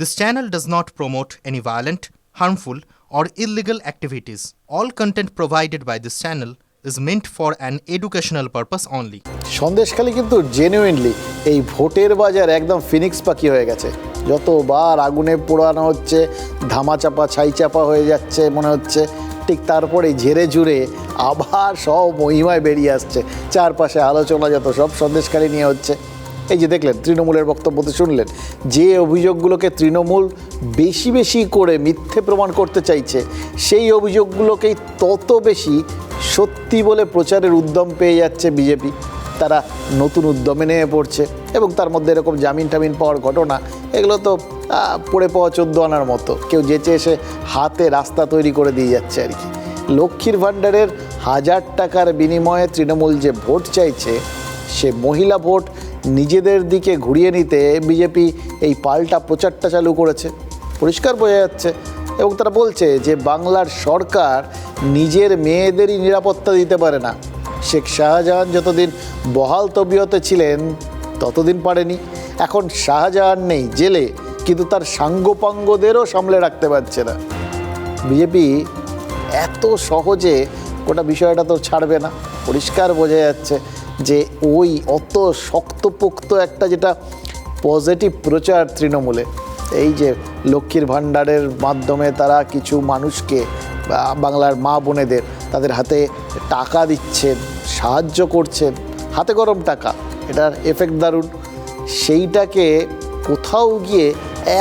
This channel does not promote any violent, harmful, or illegal activities. All content provided by this channel is meant for an educational purpose only. Sandeshkhali কিন্তু genuinely এই ভোটের বাজার একদম Phoenix পাখি হয়ে গেছে যতবার আগুনে পোড়ানো হচ্ছে ধামাচাপা ছাইচাপা হয়ে যাচ্ছে মনে হচ্ছে ঠিক তারপরে ঝেড়ে ঝুড়ে আবার সব মহিমায় বেরিয়ে আসছে চারপাশে আলোচনা যত সব সন্দেশখালী নিয়ে হচ্ছে এই যে দেখলেন, তৃণমূলের বক্তব্য তো শুনলেন, যে অভিযোগগুলোকে তৃণমূল বেশি বেশি করে মিথ্যে প্রমাণ করতে চাইছে, সেই অভিযোগগুলোকেই তত বেশি সত্যি বলে প্রচারের উদ্যম পেয়ে যাচ্ছে বিজেপি। তারা নতুন উদ্যমে নেমে পড়ছে এবং তার মধ্যে এরকম জামিন টামিন পাওয়ার ঘটনা, এগুলো তো পড়ে পাওয়া চোদ্দ আনার মতো। কেউ যেচে এসে হাতে রাস্তা তৈরি করে দিয়ে যাচ্ছে আর কি। লক্ষ্মীর ভাণ্ডারের হাজার টাকার বিনিময়ে তৃণমূল যে ভোট চাইছে, সে মহিলা ভোট নিজেদের দিকে ঘুরিয়ে নিতে বিজেপি এই পাল্টা প্রচারটা চালু করেছে। পরিষ্কার বোঝা যাচ্ছে এবং তারা বলছে যে বাংলার সরকার নিজের মেয়েদেরই নিরাপত্তা দিতে পারে না। শেখ শাহজাহান যতদিন বহাল তবিয়তে ছিলেন, ততদিন পারেনি। এখন শাহজাহান নেই জেলে, কিন্তু তার সাঙ্গপাঙ্গদেরও সামলে রাখতে পারছে না। বিজেপি এত সহজে গোটা বিষয়টা তো ছাড়বে না। পরিষ্কার বোঝা যাচ্ছে। যে ওই অত শক্তপোক্ত একটা যেটা পজিটিভ প্রচার তৃণমূলে, এই যে লক্ষ্মীর ভাণ্ডারের মাধ্যমে তারা কিছু মানুষকে বাংলার মা বোনেদের তাদের হাতে টাকা দিচ্ছেন, সাহায্য করছেন, হাতে গরম টাকা, এটার এফেক্ট দারুণ। সেইটাকে কোথাও গিয়ে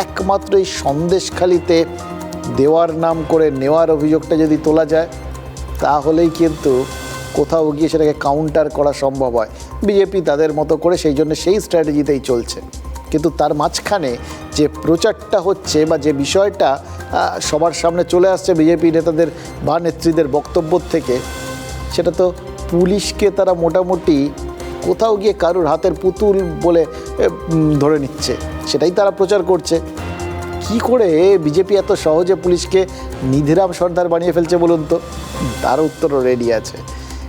একমাত্র এই সন্দেশখালিতে দেওয়ার নাম করে নেওয়ার অভিযোগটা যদি তোলা যায়, তাহলেই কিন্তু কোথাও গিয়ে সেটাকে কাউন্টার করা সম্ভব হয়। বিজেপি তাদের মতো করে সেই জন্য সেই স্ট্র্যাটেজিতেই চলছে। কিন্তু তার মাঝখানে যে প্রচারটা হচ্ছে বা যে বিষয়টা সবার সামনে চলে আসছে বিজেপি নেতাদের বা নেত্রীদের বক্তব্য থেকে, সেটা তো পুলিশকে তারা মোটামুটি কোথাও গিয়ে কারুর হাতের পুতুল বলে ধরে নিচ্ছে। সেটাই তারা প্রচার করছে। কি করে বিজেপি এত সহজে পুলিশকে নিধিরাম সর্দার বানিয়ে ফেলছে বলুন তো? তার উত্তরও রেডি আছে।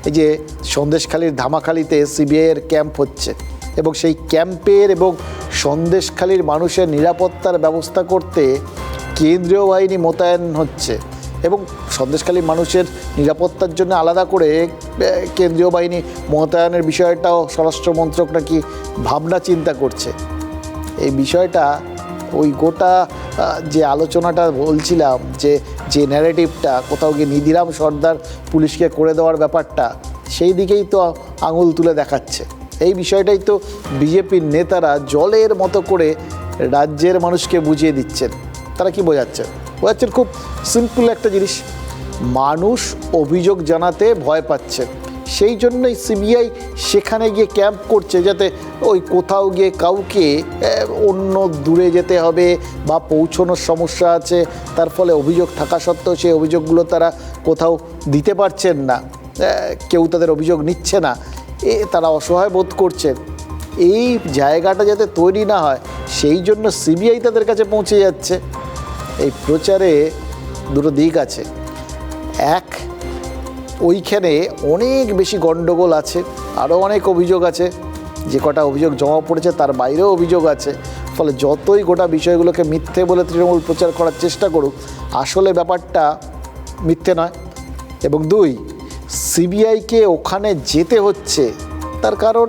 এই যে সন্দেশখালীর ধামাখালিতে সিবিআইয়ের ক্যাম্প হচ্ছে এবং সেই ক্যাম্পের এবং সন্দেশখালীর মানুষের নিরাপত্তার ব্যবস্থা করতে কেন্দ্রীয় বাহিনী মোতায়েন হচ্ছে এবং সন্দেশখালী মানুষের নিরাপত্তার জন্য আলাদা করে কেন্দ্রীয় বাহিনী মোতায়েনের বিষয়টাও স্বরাষ্ট্রমন্ত্রক নাকি ভাবনা চিন্তা করছে। এই বিষয়টা ওই গোটা যে আলোচনাটা বলছিলাম, যে যে ন্যারেটিভটা কোথাও গিয়ে নিধিরাম সর্দার পুলিশকে করে দেওয়ার ব্যাপারটা, সেই দিকেই তো আঙুল তুলে দেখাচ্ছে। এই বিষয়টাই তো বিজেপির নেতারা জলের মতো করে রাজ্যের মানুষকে বুঝিয়ে দিচ্ছেন। তারা কি বোঝাচ্ছেন বোঝাচ্ছেন খুব সিম্পল একটা জিনিস। মানুষ অভিযোগ জানাতে ভয় পাচ্ছে। সেই জন্যই সিবিআই সেখানে গিয়ে ক্যাম্প করছে যাতে ওই কোথাও গিয়ে কাউকে অন্য দূরে যেতে হবে বা পৌঁছনোর সমস্যা আছে, তার ফলে অভিযোগ থাকা সত্ত্বেও সেই অভিযোগগুলো তারা কোথাও দিতে পারছেন না কেউ তাদের অভিযোগ নিচ্ছে না, এ, তারা অসহায় বোধ করছেন এই জায়গাটা যাতে তৈরি না হয়, সেই জন্য সিবিআই তাদের কাছে পৌঁছে যাচ্ছে। এই প্রচারে দুটো দিক আছে। এক ওইখানে অনেক বেশি গণ্ডগোল আছে, আরও অনেক অভিযোগ আছে। যে কটা অভিযোগ জমা পড়েছে, তার বাইরেও অভিযোগ আছে। ফলে যতই গোটা বিষয়গুলোকে মিথ্যে বলে তৃণমূল প্রচার করার চেষ্টা করুক, আসলে ব্যাপারটা মিথ্যে নয়। এবং দুই, সিবিআইকে ওখানে যেতে হচ্ছে, তার কারণ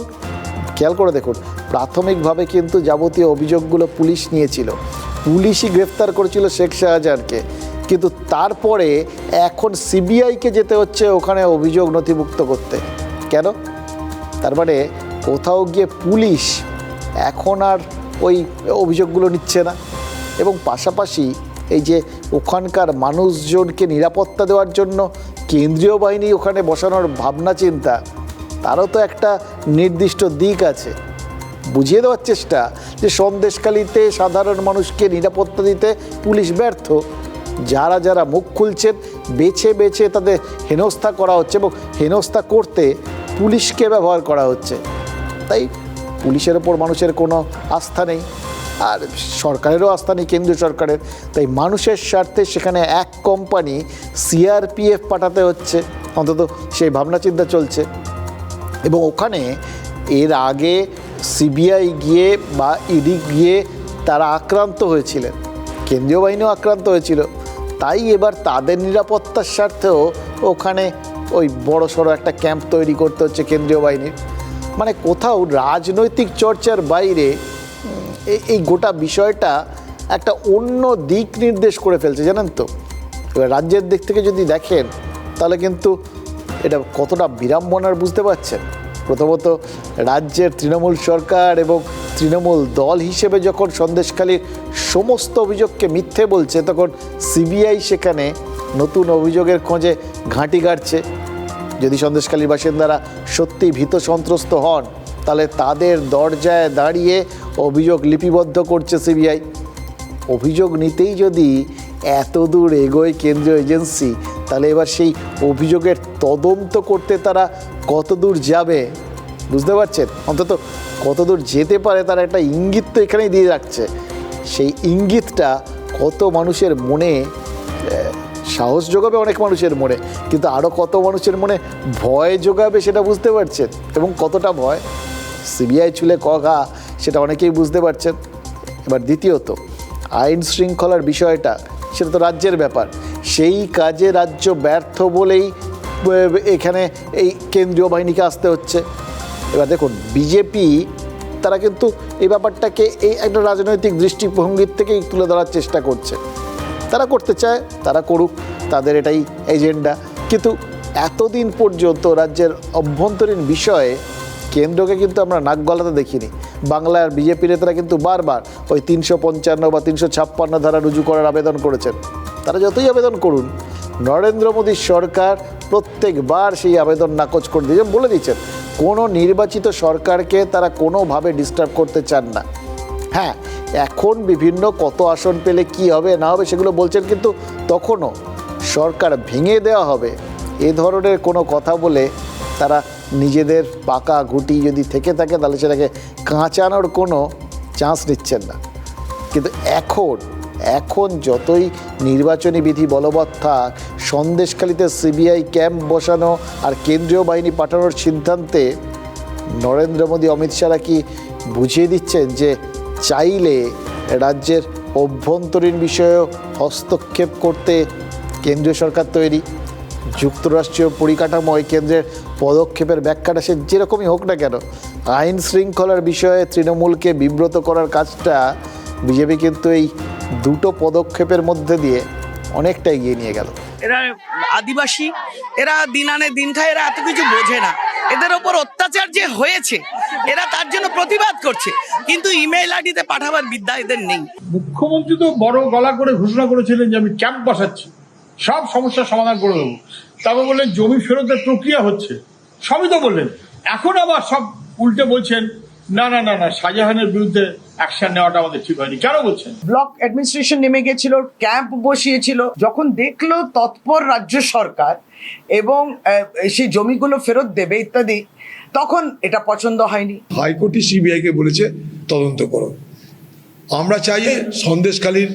খেয়াল করে দেখুন, প্রাথমিকভাবে কিন্তু যাবতীয় অভিযোগগুলো পুলিশ নিয়েছিল। পুলিশই গ্রেফতার করেছিল শেখ শাহজাহানকে। কিন্তু তারপরে এখন সিবিআইকে যেতে হচ্ছে ওখানে অভিযোগ নথিভুক্ত করতে। কেন? তার মানে কোথাও গিয়ে পুলিশ এখন আর ওই অভিযোগগুলো নিচ্ছে না। এবং পাশাপাশি এই যে ওখানকার মানুষজনকে নিরাপত্তা দেওয়ার জন্য কেন্দ্রীয় বাহিনী ওখানে বসানোর ভাবনা চিন্তা, তারও তো একটা নির্দিষ্ট দিক আছে। বুঝিয়ে দেওয়ার চেষ্টা যে সন্দেশকালীতে সাধারণ মানুষকে নিরাপত্তা দিতে পুলিশ ব্যর্থ যারা যারা মুখ খুলছেন বেছে বেছে তাদের হেনস্থা করা হচ্ছে এবং হেনস্থা করতে পুলিশকে ব্যবহার করা হচ্ছে। তাই পুলিশের ওপর মানুষের কোনো আস্থা নেই, আর সরকারেরও আস্থা নেই, কেন্দ্রীয় সরকারের। তাই মানুষের স্বার্থে সেখানে এক কোম্পানি সিআরপিএফ পাঠাতে হচ্ছে, অন্তত সেই ভাবনা চিন্তা চলছে। এবং ওখানে এর আগে সিবিআই গিয়ে বা ইডি গিয়ে তারা আক্রান্ত হয়েছিলেন। কেন্দ্রীয় বাহিনীও আক্রান্ত হয়েছিল। তাই এবার তাদের নিরাপত্তার স্বার্থেও ওখানে ওই বড় সড়ো একটা ক্যাম্প তৈরি করতে হচ্ছে কেন্দ্রীয় বাহিনীর। মানে কোথাও রাজনৈতিক চর্চার বাইরে এই গোটা বিষয়টা একটা অন্য দিক নির্দেশ করে ফেলছে, জানেন তো? এবার রাজ্যের দিক থেকে যদি দেখেন, তাহলে কিন্তু এটা কতটা বিড়ম্বনার বুঝতে পারছেন? প্রথমত রাজ্যের তৃণমূল সরকার এবং তৃণমূল দল হিসেবে যখন সন্দেশখালীর সমস্ত অভিযোগকে মিথ্যে বলছে, তখন সিবিআই সেখানে নতুন অভিযোগের খোঁজে ঘাঁটি গাড়ছে। যদি সন্দেশখালীর বাসিন্দারা সত্যি ভীত সন্ত্রস্ত হন, তাহলে তাদের দরজায় দাঁড়িয়ে অভিযোগ লিপিবদ্ধ করছে সিবিআই। অভিযোগ নিতেই যদি এত দূর এগোয় কেন্দ্রীয় এজেন্সি, তাহলে এবার সেই অভিযোগের তদন্ত করতে তারা কত দূর যাবে? বুঝতে পারছেন? অন্তত কত দূর যেতে পারে তারা একটা ইঙ্গিত তো এখানেই দিয়ে রাখছে সেই ইঙ্গিতটা কত মানুষের মনে সাহস যোগাবে অনেক মানুষের মনে, কিন্তু আরও কত মানুষের মনে ভয় যোগাবে সেটা বুঝতে পারছেন? এবং কতটা ভয়? সিবিআই চুলে কঘা সেটা অনেকেই বুঝতে পারছেন। এবার দ্বিতীয়ত, আইন শৃঙ্খলার বিষয়টা, সেটা তো রাজ্যের ব্যাপার। সেই কাজে রাজ্য ব্যর্থ বলেই এখানে এই কেন্দ্রীয় বাহিনীকে আসতে হচ্ছে। এবার দেখুন বিজেপি তারা কিন্তু এই ব্যাপারটাকে এই একটা রাজনৈতিক দৃষ্টিভঙ্গির থেকেই তুলে ধরার চেষ্টা করছে। তারা করতে চায়, তারা করুক, তাদের এটাই এজেন্ডা। কিন্তু এতদিন পর্যন্ত রাজ্যের অভ্যন্তরীণ বিষয়ে কেন্দ্রকে কিন্তু আমরা নাক গলাতে দেখিনি। বাংলার বিজেপি নেতারা কিন্তু বারবার ওই তিনশো পঞ্চান্ন বা তিনশো ছাপ্পান্ন ধারা রুজু করার আবেদন করেছেন। তারা যতই আবেদন করুন নরেন্দ্র মোদীর সরকার প্রত্যেকবার সেই আবেদন নাকচ করে দিয়েছেন বলে দিচ্ছেন, কোনো নির্বাচিত সরকারকে তারা কোনোভাবে ডিস্টার্ব করতে চান না। হ্যাঁ এখন বিভিন্ন কত আসন পেলে কি হবে, না হবে সেগুলো বলছেন, কিন্তু তখনও সরকার ভেঙে দেওয়া হবে। এ ধরনের কোনো কথা বলে তারা নিজেদের পাকা ঘুটি যদি থেকে থাকে, তাহলে সেটাকে কাঁচানোর কোনো চান্স নিচ্ছেন না। কিন্তু এখন এখন যতই নির্বাচনী বিধি বলবৎ থাক, সন্দেশখালিতে সিবিআই ক্যাম্প বসানো আর কেন্দ্রীয় বাহিনী পাঠানোর সিদ্ধান্তে নরেন্দ্র মোদী, অমিত শাহরা কি বুঝিয়ে দিচ্ছেন যে চাইলে রাজ্যের অভ্যন্তরীণ বিষয়েও হস্তক্ষেপ করতে কেন্দ্রীয় সরকার তৈরি? যুক্তরাষ্ট্রীয় পরিকাঠামো পরিকাঠামোয় কেন্দ্রের পদক্ষেপের ব্যাখ্যাটা সে যেরকমই হোক না কেন, আইন শৃঙ্খলার বিষয়ে তৃণমূলকে বিব্রত করার কাজটা বিজেপি কিন্তু এই দুটো পদক্ষেপের মধ্যে দিয়ে অনেকটা এগিয়ে নিয়ে গেল। এরা আদিবাসী এরা দিন আনে দিন খায় এরা এত কিছু বোঝে না। এদের ওপর অত্যাচার যে হয়েছে এরা তার জন্য প্রতিবাদ করছে। কিন্তু ইমেইল আইডিতে পাঠাবার বিদ্যা এদের নেই। মুখ্যমন্ত্রী তো বড় গলা করে ঘোষণা করেছিলেন যে আমি ক্যাম্প বসাচ্ছি। সব সমস্যার সমাধান করে দেবো। তারপর বললেন জমি ফেরতের প্রক্রিয়া হচ্ছে। সবই তো বললেন। এখন আবার সব উল্টে বলছেন না না না না শাহজাহানের বিরুদ্ধে অ্যাকশন নেওয়াটা আমাদের ঠিক হয়নি। কেন বলছেন? ব্লক অ্যাডমিনিস্ট্রেশন নেমে গেছিল ক্যাম্প বসিয়েছিল যখন দেখল তৎপর রাজ্য সরকার এবং সেই জমিগুলো ফেরত দেবে ইত্যাদি তখন এটা পছন্দ হয়নি। হাইকোর্টই সিবিআইকে বলেছে তদন্ত করো। আমরা চাই যে সন্দেশখালীর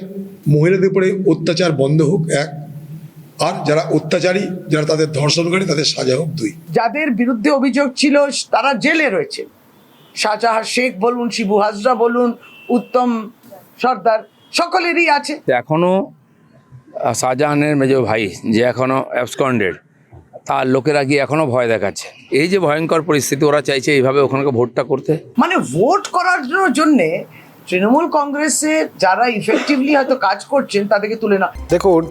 মহিলাদের উপরে অত্যাচার বন্ধ হোক এক। আর যারা অত্যাচারী যারা তাদের ধর্ষণকারী তাদের সাজা হোক দুই। যাদের বিরুদ্ধে অভিযোগ ছিল তারা জেলে রয়েছে। শাহজাহান শেখ বলুন শিবু হাজরা বলুন উত্তম সর্দার সকলেরই আছে। এখনও শাহজাহানের মেজ ভাই যে এখনও অ্যাবসকন্ডেড তার লোকেরা গিয়ে এখনও ভয় দেখাচ্ছে। এই যে ভয়ঙ্কর পরিস্থিতি ওরা চাইছে এইভাবে ওখানকে ভোটটা করতে। মানে ভোট করার জন্যে তৃণমূল কংগ্রেসে যারা ইফেক্টিভলি হয়তো কাজ করছেন তাদেরকে তুলে না দেখুন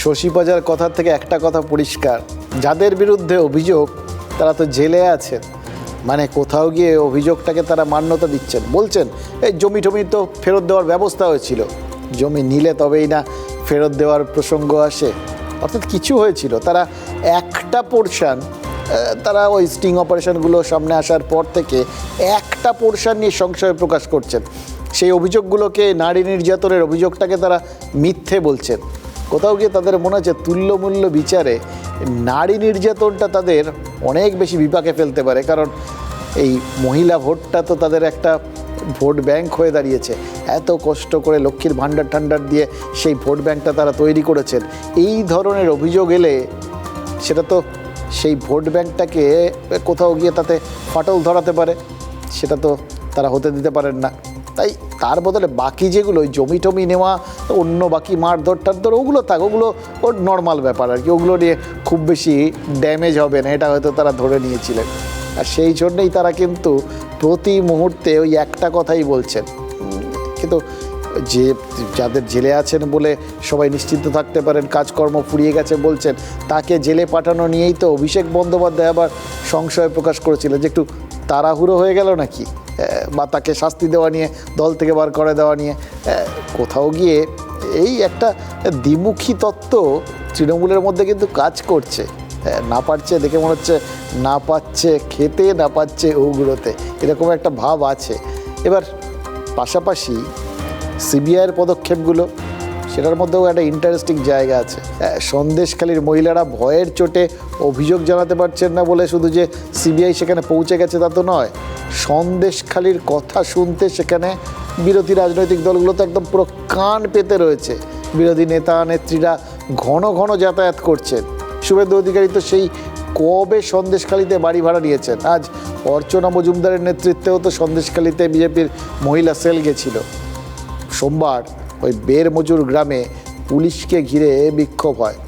শশী পাজার কথা থেকে একটা কথা পরিষ্কার। যাদের বিরুদ্ধে অভিযোগ তারা তো জেলে আছেন। মানে কোথাও গিয়ে অভিযোগটাকে তারা মান্যতা দিচ্ছেন। বলছেন, এই জমি টমি তো ফেরত দেওয়ার ব্যবস্থা হয়েছিল। জমি নিলে তবেই না ফেরত দেওয়ার প্রসঙ্গ আসে। অর্থাৎ কিছু হয়েছিল। তারা একটা পোর্শান তারা ওই স্টিং অপারেশনগুলো সামনে আসার পর থেকে একটা পোর্শান নিয়ে সংশয় প্রকাশ করছেন। সেই অভিযোগগুলোকে নারী নির্যাতনের অভিযোগটাকে তারা মিথ্যে বলছেন। কোথাও গিয়ে তাদের মনে হচ্ছে তুল্যমূল্য বিচারে নারী নির্যাতনটা তাদের অনেক বেশি বিপাকে ফেলতে পারে, কারণ এই মহিলা ভোটটা তো তাদের একটা ভোট ব্যাংক হয়ে দাঁড়িয়েছে। এত কষ্ট করে লক্ষ্মীর ভাণ্ডার ঠান্ডার দিয়ে সেই ভোট ব্যাংকটা তারা তৈরি করেছেন। এই ধরনের অভিযোগ এলে সেটা তো সেই ভোট ব্যাংকটাকে কোথাও গিয়ে তাতে ফাটল ধরাতে পারে, সেটা তো তারা হতে দিতে পারেন না। তাই তার বদলে বাকি যেগুলো ওই জমি টমি নেওয়া, অন্য বাকি মারধর টারধর ওগুলো থাক, ওগুলো ওর নর্মাল ব্যাপার আর কি। ওগুলো নিয়ে খুব বেশি ড্যামেজ হবে না, এটা হয়তো তারা ধরে নিয়েছিলেন। আর সেই জন্যেই তারা কিন্তু প্রতি মুহূর্তে ওই একটা কথাই বলছেন। কিন্তু যে, যাদের জেলে আছেন বলে সবাই নিশ্চিন্ত থাকতে পারেন, কাজকর্ম ফুরিয়ে গেছে বলছেন, তাকে জেলে পাঠানো নিয়েই তো অভিষেক বন্দ্যোপাধ্যায় আবার সংশয় প্রকাশ করেছিলেন যে একটু তাড়াহুড়ো হয়ে গেল নাকি? বা তাকে শাস্তি দেওয়া নিয়ে, দল থেকে বার করে দেওয়া নিয়ে কোথাও গিয়ে এই একটা দ্বিমুখী তত্ত্ব তৃণমূলের মধ্যে কিন্তু কাজ করছে। না পারছে দেখে মনে হচ্ছে না পাচ্ছে খেতে, না পাচ্ছে ওগুলোতে এরকম একটা ভাব আছে। এবার পাশাপাশি সিবিআইয়ের পদক্ষেপগুলো সেটার মধ্যেও একটা ইন্টারেস্টিং জায়গা আছে। হ্যাঁ, সন্দেশখালীর মহিলারা ভয়ের চোটে অভিযোগ জানাতে পারছেন না বলে শুধু যে সিবিআই সেখানে পৌঁছে গেছে তা তো নয় সন্দেশখালীর কথা শুনতে সেখানে বিরোধী রাজনৈতিক দলগুলো তো একদম পুরো কান পেতে রয়েছে। বিরোধী নেতা নেত্রীরা ঘন ঘন যাতায়াত করছেন। শুভেন্দু অধিকারী তো সেই কবে সন্দেশখালীতে বাড়ি ভাড়া নিয়েছেন? আজ অর্চনা মজুমদারের নেতৃত্বেও তো সন্দেশখালীতে বিজেপির মহিলা সেল গেছিল। সোমবার ওই বেরমজুর গ্রামে পুলিশকে ঘিরে বিক্ষোভ হয়।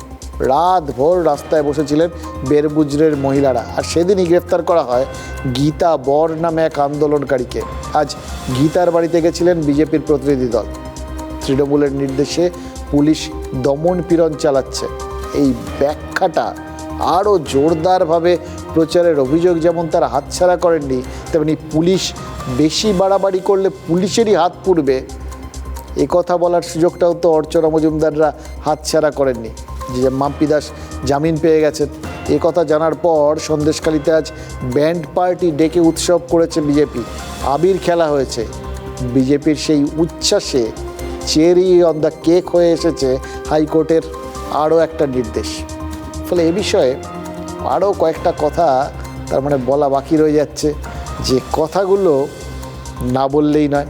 রাত ভোর রাস্তায় বসেছিলেন বেরবুজরের মহিলারা আর সেদিনই গ্রেফতার করা হয় গীতা বর নামে এক আন্দোলনকারীকে। আজ গীতার বাড়িতে গেছিলেন বিজেপির প্রতিনিধি দল। তৃণমূলের নির্দেশে পুলিশ দমন পীড়ন চালাচ্ছে। এই ব্যাখ্যাটা আরও জোরদারভাবে প্রচারের অভিযোগ যেমন তারা হাতছাড়া করেননি, তেমনি পুলিশ বেশি বাড়াবাড়ি করলে পুলিশেরই হাত পুড়বে। এ কথা বলার সুযোগটাও তো অর্চনা মজুমদাররা হাতছাড়া করেননি। যে মাম্পি দাস জামিন পেয়ে গেছেন। এ কথা জানার পর সন্দেশখালীতে আজ ব্যান্ড পার্টি ডেকে উৎসব করেছে বিজেপি। আবির খেলা হয়েছে। বিজেপির সেই উচ্ছ্বাসে চেরি অন দ্য কেক হয়ে এসেছে হাইকোর্টের আরও একটা নির্দেশ। ফলে এ বিষয়ে আরও কয়েকটা কথা তার মানে বলা বাকি রয়ে যাচ্ছে। যে কথাগুলো না বললেই নয়।